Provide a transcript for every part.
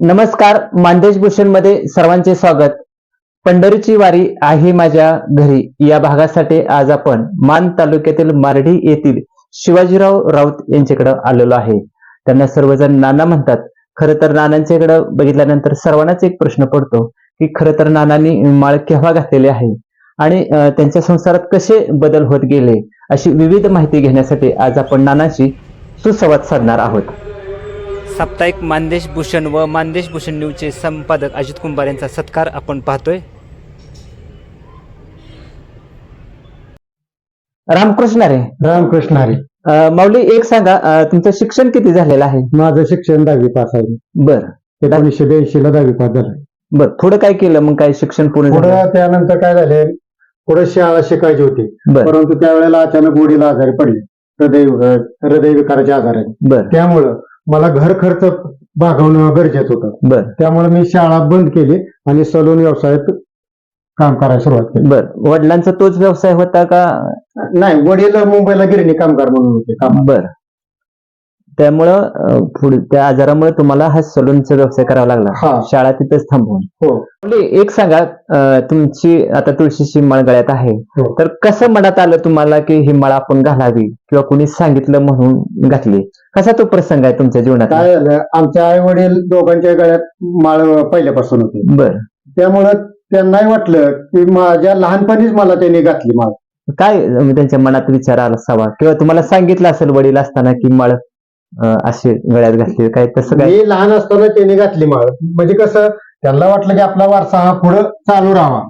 नमस्कार मानदेश भूषणमध्ये सर्वांचे स्वागत. पंढरीची वारी आहे माझ्या घरी. या भागासाठी आज आपण मान तालुक्यातील मारडी येथील शिवाजीराव राऊत यांच्याकडे आलेलो आहे. त्यांना सर्वजण नाना म्हणतात. खरं तर नानांच्याकडे बघितल्यानंतर सर्वांनाच एक प्रश्न पडतो की खरं तर नानांनी माळ केव्हा घातलेली आहे? आणि त्यांच्या संसारात कसे बदल होत गेले? अशी विविध माहिती घेण्यासाठी आज आपण नानाशी सुसंवाद साधणार आहोत. साप्ताहिक मानदेश भूषण व मानदेश भूषण न्यूजचे संपादक अजित कुंभार यांचा सत्कार आपण पाहतोय. रामकृष्ण रे रामकृष्ण हरी अं, माऊली एक सांगा अं, तुमचं शिक्षण किती झालेलं आहे? माझं शिक्षण दहावी पास आहे. बर. एकोणीसशे ब्याऐंशी ला दहावी पास झालं बर पुढे काय केलं? मग काय शिक्षण पूर्ण झालं? पुढे त्यानंतर काय झाले? पुढे शाळा शिकायची होती. बर. परंतु त्यावेळेला अचानक गोडीला आजारी पडले. हृदय हृदय विकाराच्या आजाराने बर. त्यामुळं मला घर खर्च भागवणं गरजेचं होतं. बर. त्यामुळे मी शाळा बंद केली आणि सलून व्यवसायात काम करायला सुरुवात केली. बर. वडिलांचा तोच व्यवसाय होता का? नाही वडील मुंबईला गिरणी कामगार म्हणून होते काम बर. त्यामुळं पुढे त्या आजारामुळे तुम्हाला हा सलूनचा व्यवसाय करावा लागला. हा. शाळा तिथेच थांबवून. हो. माऊली, एक सांगा अं, तुमची आता तुळशीची माळ गळ्यात आहे. हो. तर कसं मनात आलं तुम्हाला की ही माळ आपण घालावी किंवा कुणी सांगितलं म्हणून घातली? कसा तो प्रसंग आहे तुमच्या जीवनात काय झालं आमच्या आई वडील दोघांच्या गळ्यात माळ पहिल्यापासून होते. बर. त्यामुळं त्यांनाही वाटलं की माझ्या लहानपणीच मला त्यांनी घातली माळ. काय अं, त्यांच्या मनात विचार आला असावा किंवा तुम्हाला सांगितलं असेल वडील असताना की माळ अं, अशी गळ्यात घातली काय तसं काय? मी लहान असताना त्यांनी घातली माळ. म्हणजे कसं त्यांना वाटलं की आपला वारसा हा पुढं चालू राहावा.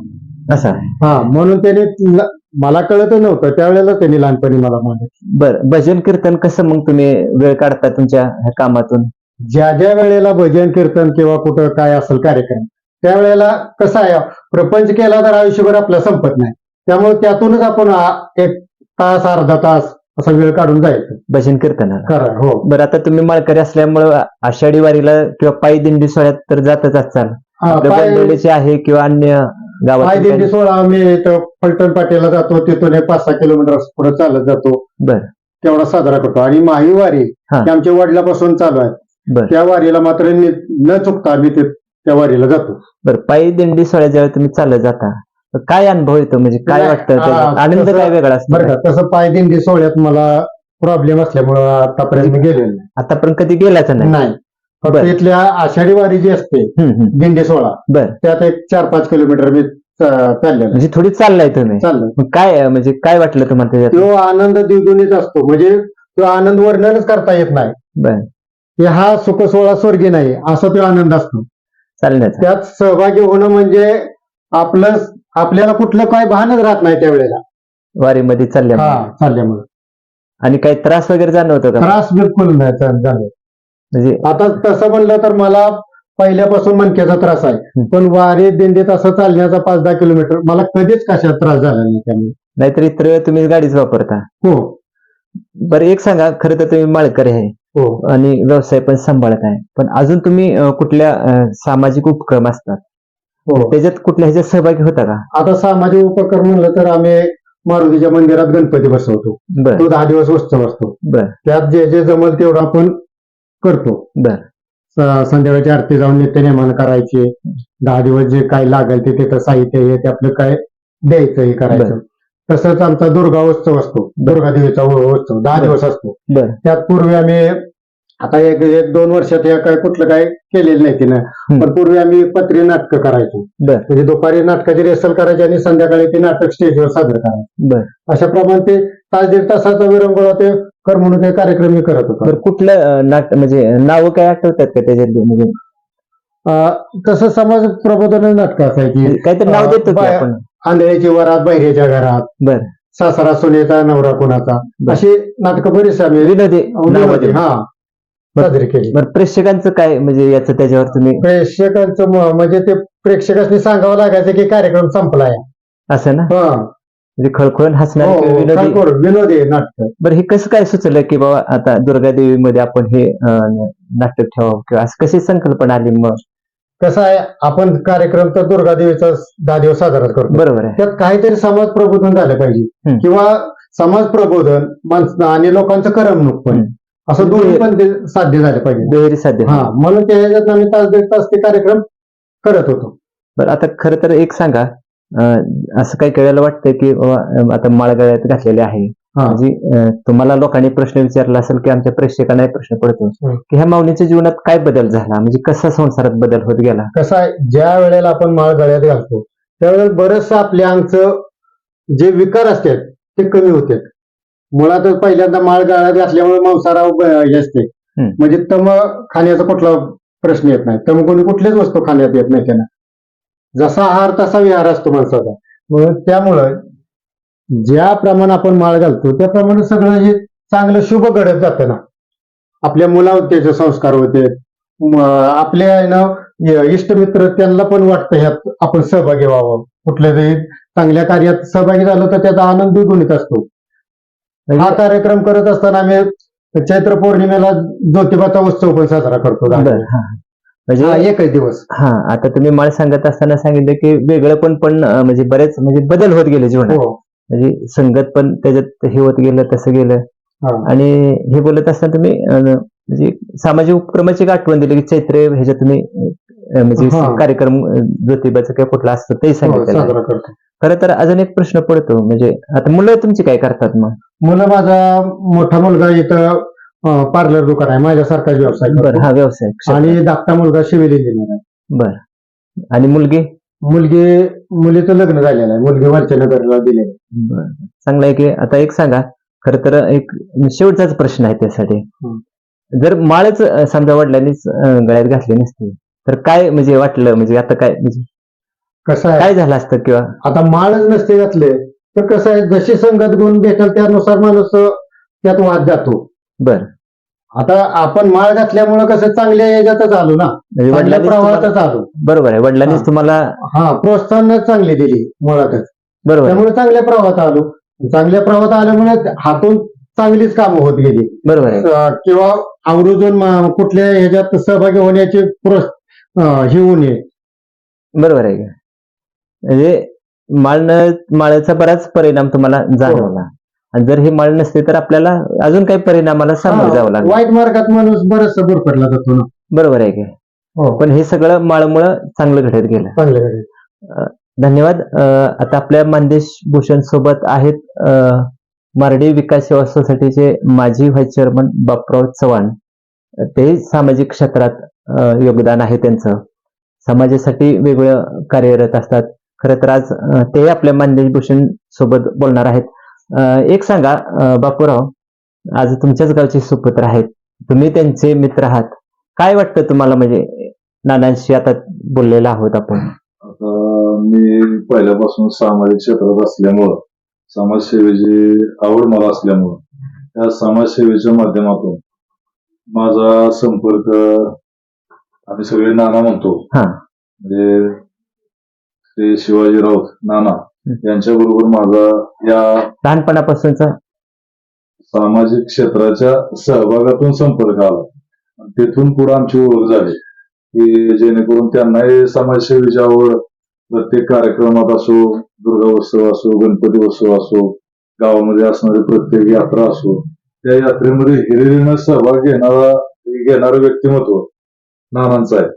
असं? हा म्हणून त्यांनी ल- मला कळत नव्हतं. त्यावेळेला त्यांनी लहानपणी मला माळ बर भजन कीर्तन कसं मग तुम्ही वेळ काढता तुमच्या ह्या कामातून? ज्या ज्या वेळेला भजन कीर्तन किंवा कुठं काय असेल कार्यक्रम त्यावेळेला कसं आहे प्रपंच केला तर आयुष्यभर आपला संपत नाही. त्यामुळे त्यातूनच आपण आ- एक तास अर्धा तास असा वेळ काढून जायचं. भजन कीर्तनाला खरं हो. बरं आता तुम्ही माळकरी असल्यामुळं आषाढी वारीला किंवा पायी दिंडी सोहळ्यात तर जातच असाल. हा, पाय- आहे किंवा अन्य पाय गावात दिंडी सोहळा आम्ही इथं फलटण पाटीला जातो. तिथून एक पाच सहा किलोमीटर पुढे चालत जातो. बर. तेवढा साजरा करतो. आणि माही वारी हा. ही आमच्या वडिलापासून चालू आहे. त्या वारीला मात्र नि- न चुकता आम्ही ते त्या वारीला जातो. बरं पायी दिंडी सोहळ्यात ज्यावेळी तुम्ही चालत जाता. काय अनुभव येतो? म्हणजे काय नाही, वाटतं त्याचा? आनंद तसं- काय वेगळा असतो? बरं का तसं पाय दिंडी सोहळ्यात मला प्रॉब्लेम असल्यामुळं आतापर्यंत मी गेलेलो नाही. आतापर्यंत कधी गेलाच नाही? नाही. फक्त बरं. इथल्या आषाढी वारी जी असते हम्म, हम्म. दिंडी सोहळा बर. त्यात एक चार पाच किलोमीटर मी च- चाललेलो. आहे. म्हणजे थोडी चाललाय तुम्ही? चाललो मग काय अं, म्हणजे काय वाटलं तुम्हाला त्याच्यात? तो आनंद द्विगुणित असतो. म्हणजे तो आनंद वर्णनच करता येत नाही. बर. की हा सुख सोहळा स्वर्गी नाही असा तो आनंद असतो. चालण्याचा. त्यात सहभागी होणं म्हणजे आपलं आपल्याला कुठलं काय भानच राहत नाही त्यावेळेला. वारीमध्ये चालल्या हा चालल्यामुळे. आणि काही त्रास वगैरे जाणवतो का त्रास बिलकुल नाही झाले म्हणजे आता तसं म्हणलं तर मला पहिल्यापासून मणक्याचा त्रास आहे. पण वारी दिंडीत असं चालण्याचा पाच दहा किलोमीटर मला कधीच कशात त्रास झाला नाही त्यामुळे. नाहीतर इतर तुम्ही गाडीच वापरता. हो. बरं एक सांगा खरं तर तुम्ही माळकरी आहे. हो. आणि व्यवसाय पण सांभाळत आहे. पण अजून तुम्ही अं, कुठल्या अं, सामाजिक उपक्रम असतात? त्याच्यात कुठल्या ह्याच्यात सहभागी होता का? आता सामाजिक उपक्रम म्हणलं तर आम्ही मारुतीच्या मंदिरात गणपती बसवतो. बर. तो दहा दिवस उत्सव असतो. बर. त्यात जे जे जमल तेवढं आपण करतो. बर. स- संध्याकाळची आरती जाऊन नित्यनेमान करायचे. दहा दिवस जे काय लागेल ते तिथं साहित्य हे ते आपलं काय द्यायचं हे करायचं. तसंच आमचा दुर्गा उत्सव असतो. दुर्गा देवीचा उ- उत्सव दहा बर. दिवस असतो. बर. त्यात पूर्वी आम्ही आता एक एक दोन वर्षात या काय कुठलं काय केलेलं नाही तिनं. पण पूर्वी आम्ही पत्री नाटकं करायचो. म्हणजे दुपारी नाटकाची रिहर्सल करायची आणि संध्याकाळी ते नाटक स्टेजवर सादर करायचं. बर. अशा प्रमाणे ते तास दीड तासाचा विरंगुळा ते करमणूक हे कार्यक्रम मी करत होतो. कुठलं नाट म्हणजे नावं काय आठवतात का त्याच्यात म्हणजे तसं समाज प्रबोधन नाटकं असायची. काहीतरी नाव देतो आंधळ्याची वरात बहिरेच्या घरात. बर. सासरा सुनेचा नवरा कोणाचा. अशी नाटकं बरीच आम्ही. हा. साजरी केली. बर प्रेक्षकांचं काय म्हणजे याचं त्याच्यावर तुम्ही प्रेक्षकांचं म- म्हणजे ते प्रेक्षकांनी सांगावं लागायचं की कार्यक्रम संपलाय. असं ना? हा. म्हणजे खळखळून हो, हसणार हो, विनोदी विनोदी नाटक. बरं हे कसं काय सुचलं की बाबा आता दुर्गा देवीमध्ये आपण हे अं, नाटक ठेवावं किंवा असं कशी संकल्पना आली मग? कसं आहे आपण कार्यक्रम तर दुर्गा देवीचा दहा दिवस साजरा करतो. बरोबर आहे. त्यात काहीतरी समाज प्रबोधन झालं पाहिजे. किंवा समाज प्रबोधन माणसं आणि लोकांचं करमणूक पण. असं दोन्ही पण ते साध्य झाले पाहिजे. दुहेरी साध्य हा म्हणून त्या ह्याच्यात आम्ही तास दीड तास ते कार्यक्रम करत होतो. बरं आता खरं तर एक सांगा अं, असं काही कळायला वाटतं की अं, आता माळगळ्यात घातलेले आहे. हा. म्हणजे अं, तुम्हाला लोकांनी प्रश्न विचारला असेल की आमच्या प्रेक्षकांना एक प्रश्न पडतो. की ह्या माऊलीच्या जीवनात काय बदल झाला? म्हणजे कसा संसारात बदल होत गेला? कसं आहे ज्या वेळेला आपण माळ गळ्यात घालतो त्यावेळेला बरंचसं आपल्या अंगचं जे विकार असतात ते कमी होतात. मुळातच पहिल्यांदा माळ गळ्यात घातल्यामुळे मांसारावर ब- हे असते. म्हणजे तम खाण्याचा कुठला प्रश्न येत नाही. तम कोणी कुठलीच वस्तू खाण्यात येत नाही त्यांना. जसा आहार तसा विहार असतो माणसाचा. त्यामुळं ज्याप्रमाणे आपण माळ घालतो त्याप्रमाणे सगळं हे चांगलं शुभ घडत जातं ना. आपल्या मुलावर त्याचे संस्कार होते. आपल्या ना इष्टमित्र त्यांना पण वाटतं ह्यात आपण सहभागी व्हावं. कुठल्या तरी चांगल्या कार्यात सहभागी झालो तर त्याचा आनंद द्विगुणित असतो. हा म्हणजे- कार्यक्रम करत असताना आम्ही चैत्र पौर्णिमेला ज्योतिबाचा उत्सव पण साजरा करतो. बरं हा. हा, म्हणजे एकच दिवस. हा आता तुम्ही माळ सांगत असताना सांगितलं की वेगळं पण पण अं, म्हणजे बरेच म्हणजे बदल होत गेले जीवनात. हो. म्हणजे संगत पण त्याच्यात हे होत गेलं तसं गेलं. हा. आणि हे बोलत असताना तुम्ही अं, म्हणजे सामाजिक उपक्रमाची एक आठवण दिली की चैत्र ह्याच्यात तुम्ही अं, म्हणजे हा. कार्यक्रम अं, ज्योतिबाचं काय कुठला असतं ते हो, सांगितलं. साजरा करतो. खरं तर अजून एक प्रश्न पडतो म्हणजे आता मुलं तुमची काय करतात मग मुलं माझा मोठा मुलगा इथं पार्लर दुकान आहे माझ्यासारखाच व्यवसाय बरं करतो. हा व्यवसाय. आणि धाकटा मुलगा सिव्हिल इंजिनियर आहे बरं आणि मुलगी मुलगी मुलीचं लग्न झालेलं आहे मुलगी वरच्या नगरला दिलेली आहे. बरं चांगलं आहे की आता एक सांगा खरं तर एक शेवटचाच प्रश्न आहे त्यासाठी हं. जर माळच अं, समजा वडिलांनीच अं, गळ्यात घातली नसती तर काय म्हणजे वाटलं म्हणजे आता काय म्हणजे कसं आहे? काय झालं असतं किंवा? आता माळच नसते घातले तर कसं आहे? जशी संगत गुण भेटेल त्यानुसार माणूस त्यात वाद जातो. बरं. आता आपण माळ घातल्यामुळे कसं चांगल्या याच्यातच आलो ना? म्हणजे चांगल्या वडिलांनीच प्रवाहातच आलो. बरोबर आहे. वडिलांनीच हा. तुम्हाला हा प्रोत्साहन चांगली दिली मुळातच. बरोबर. आहे. त्यामुळे चांगल्या प्रवाहात आलो. चांगल्या प्रवाहात आल्यामुळे हातून चांगलीच कामं होत गेली. बरोबर आहे. अं, किंवा आवर्जून म- कुठल्या ह्याच्यात सहभागी होण्याची प्रोस अं, हे होऊ नये. बरोबर आहे. का? म्हणजे माळणं माळाचा बराच परिणाम तुम्हाला जाणवला. हो. आणि जर ही माळ नसते तर आपल्याला अजून काही परिणामाला सामोरं जावं लागलं. वाईट मार्गात माणूस बरचसं भरपडला जातो ना. बरोबर आहे की? हो. पण हे सगळं माळमुळं चांगलं घडत गेलं. धन्यवाद. अं, आता आपल्या मानदेश भूषण सोबत आहेत अं, मारडी विकास सेवा सोसायटीचे माजी व्हाईस चेअरमन बापराव चव्हाण. ते सामाजिक क्षेत्रात अं, योगदान आहे त्यांचं. समाजासाठी वेगळं कार्यरत असतात. खरं तर आज ते आपल्या मानदेश भूषण सोबत बोलणार आहेत. एक सांगा बापूराव आज तुमच्याच गावचे सुपुत्र आहेत. तुम्ही त्यांचे मित्र आहात. काय वाटतं तुम्हाला? म्हणजे नानांशी आता बोललेला आहोत आपण. मी पहिल्यापासून सामाजिक क्षेत्रात असल्यामुळं समाजसेवेची आवड मला असल्यामुळं त्या समाजसेवेच्या माध्यमातून माझा संपर्क आम्ही सगळे नाना म्हणतो. हा. म्हणजे श्री शिवाजी राऊत नाना यांच्या बरोबर माझा या लहानपणापासूनचा? सामाजिक क्षेत्राच्या सहभागातून संपर्क आला. तेथून पुढे आमची ओळख झाली. की जेणेकरून त्यांनाही समाजसेवेची आवड प्रत्येक कार्यक्रमात असो दुर्गा उत्सव असो गणपती उत्सव असो गावामध्ये असणारी प्रत्येक यात्रा असो त्या यात्रेमध्ये हिरिरीनं सहभाग घेणारा घेणारं व्यक्तिमत्व नानांचं आहे.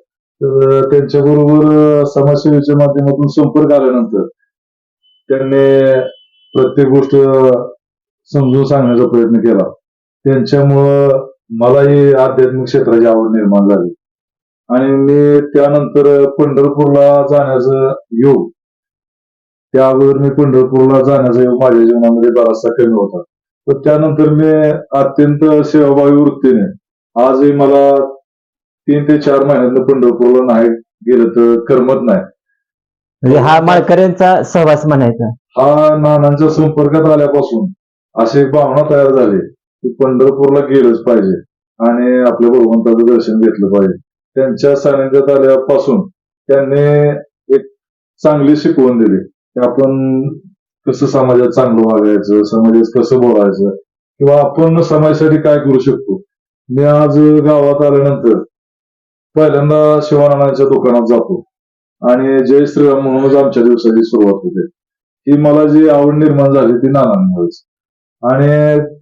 तर त्यांच्या बरोबर समाजसेवेच्या माध्यमातून संपर्क आल्यानंतर त्यांनी प्रत्येक गोष्ट समजून सांगण्याचा प्रयत्न केला. त्यांच्यामुळं मलाही आध्यात्मिक क्षेत्राची आवड निर्माण झाली. आणि मी त्यानंतर पंढरपूरला जाण्याचं योग त्या अगोदर मी पंढरपूरला जाण्याचा योग माझ्या जीवनामध्ये बराचसा कमी होता. तर त्यानंतर मी अत्यंत सेवाभावी वृत्तीने आजही मला तीन ते चार महिन्यातनं पंढरपूरला नाही गेलं तर करमत नाही. म्हणजे हा माळकऱ्यांचा सहवास म्हणायचा. हा नानांच्या संपर्कात आल्यापासून अशी एक भावना तयार झाली की पंढरपूरला गेलंच पाहिजे आणि आपल्या भगवंताचं दर्शन घेतलं पाहिजे. त्यांच्या सानिध्यात आल्यापासून त्यांनी एक चांगली शिकवण दिली की आपण कसं समाजात चांगलं वागायचं समाजात कसं बोलायचं किंवा आपण समाजासाठी काय करू शकतो. मी आज गावात आल्यानंतर पहिल्यांदा शिवानानाच्या दुकानात जातो. आणि जय श्रीराम म्हणूनच आमच्या दिवसाची सुरुवात होते. ही मला जी आवड निर्माण झाली ती नानांमुळेच. आणि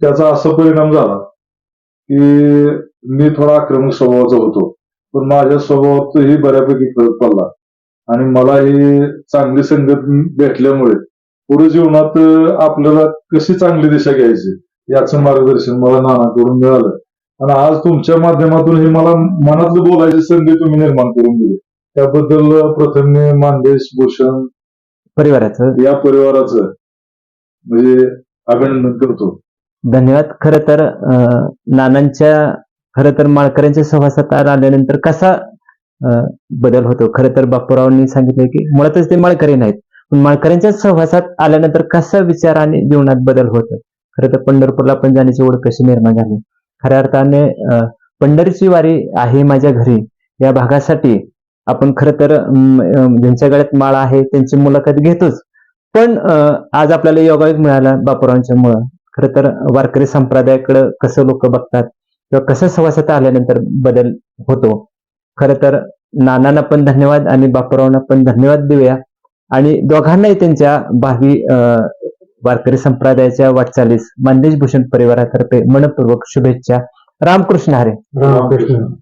त्याचा असा परिणाम झाला की मी थोडा आक्रमक स्वभावाचा होतो. पण माझ्या स्वभावातही बऱ्यापैकी फरक पडला. आणि मला ही चांगली संगत भेटल्यामुळे पुढे जीवनात आपल्याला कशी चांगली दिशा घ्यायची याचं मार्गदर्शन मला नानाकडून मिळालं. आणि आज तुमच्या माध्यमातून हे मला मनातलं बोलायची संधी तुम्ही निर्माण करून दिली. त्याबद्दल प्रथम मी मानदेश भूषण परिवाराचं. या परिवाराचं म्हणजे अभिनंदन करतो. धन्यवाद. खर तर नानांच्या खर तर माळकऱ्यांच्या सहवासात आल्यानंतर कसा बदल होतो? खर तर बापूरावांनी सांगितलं की मुळातच ते माळकरी नाहीत. पण माळकऱ्यांच्या सहवासात आल्यानंतर कसा विचार आणि जीवनात बदल होतो? खरं तर पंढरपूरला पण जाण्याची ओढ कशी निर्माण झाली? खऱ्या अर्थाने पंढरीची वारी आहे माझ्या घरी. या भागासाठी आपण खरं तर ज्यांच्या गळ्यात माळ आहे त्यांची मुलाखत घेतोच. पण आज आपल्याला योगायोग मिळाला बापूरावांच्या मुळे. खर तर वारकरी संप्रदायाकडे कसं लोक बघतात किंवा कसं सहवासात आल्यानंतर बदल होतो. खर तर नानांना पण धन्यवाद आणि बापूरावांना पण धन्यवाद देऊया. आणि दोघांनाही त्यांच्या भावी अं, वारकरी संप्रदायाच्या वाटचालीस मानदेश भूषण परिवारातर्फे मनपूर्वक शुभेच्छा. रामकृष्ण हरे. रामकृष्ण.